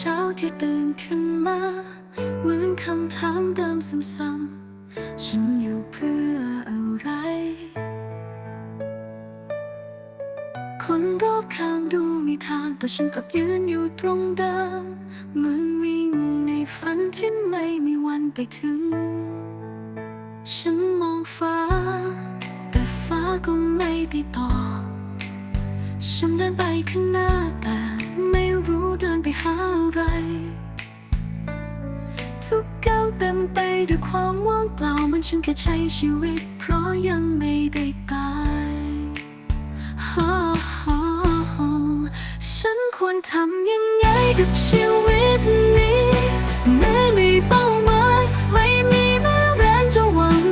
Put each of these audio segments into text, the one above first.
เช้าที่ตื่นขึ้นมาเหมือนคำถามเดิมซ้ำๆฉันอยู่เพื่ออะไร คนรอบข้างดูมีทางแต่ฉันกลับยืนอยู่ตรงเดิมเหมือนวิ่งในฝันที่ไม่มีวันไปถึง ฉันมองฟ้า แต่ฟ้าก็ไม่ได้ตอบฉันเดินไปข้างหน้าแต่ไม่รู้เดินไปหา ทุกก้าวเต็มไปด้วยความว่างเปล่ามันฉันแค่ใช้ชีวิต เพราะยังไม่ได้ตายฮ่าฮ่าฮ่าฉันควรทำยังไงกับชีวิตนี้แม้ไม่เป้าหมายไม่มีแม้แรงจะหวัง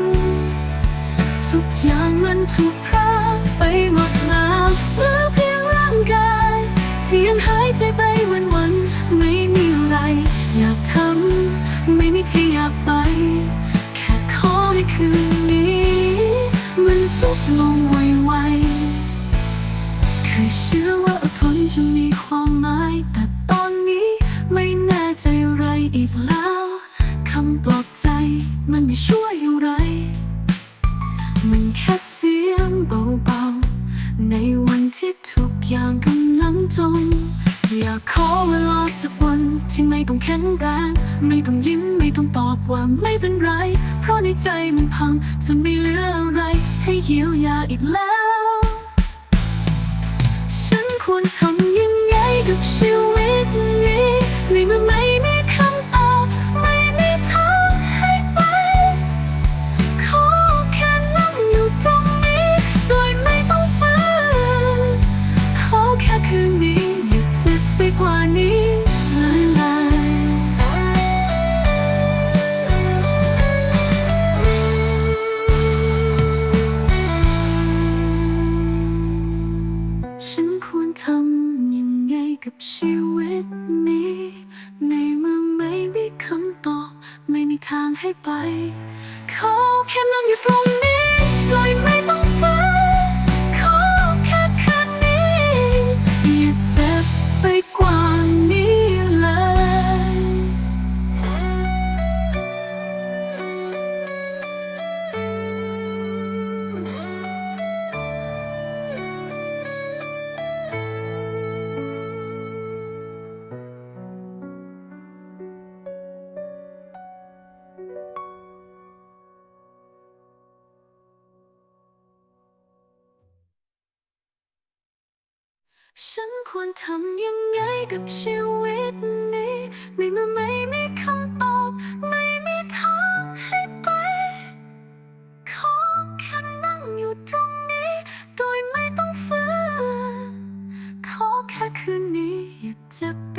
ทุกอย่างมันถูกพรากไปหมดแล้วเหลือเพียงร่างกาย ที่ยังหายใจไป ที่อยากไป แค่ขอให้คืนนี้ มันจบลงไวๆเคยเชื่อว่าอดทนจะมีความหมาย แต่ตอนนี้ไม่แน่ใจอะไรอีกแล้วคำปลอบใจมันไม่ช่วยอะไร มันแค่เสียงเบาๆ ในวันที่ทุกอย่างกำลังจม อยากขอเวลาสักวันที่ไม่ต้องแข็งแรง ไม่ต้องยิ้มไม่ต้องตอบว่าไม่เป็นไร เพราะในใจมันพังจนไม่เหลืออะไร ให้เยียวยาอีกแล้ว ฉันควรทำยังไงกับชีวิต กับชีวิตนี้ ในเมื่อไม่มีคำตอบ ไม่มีทางให้ไป เขาแค่นั่งอยู่ตรงนี้โดยไม่ต้อง ฉันควรทำยังไงกับชีวิตนี้ ในเมื่อไม่มีคำตอบ ไม่มีทางให้ไป ขอแค่นั่งอยู่ตรงนี้ โดยไม่ต้องฝืนขอแค่คืนนี้อยาเจ็บ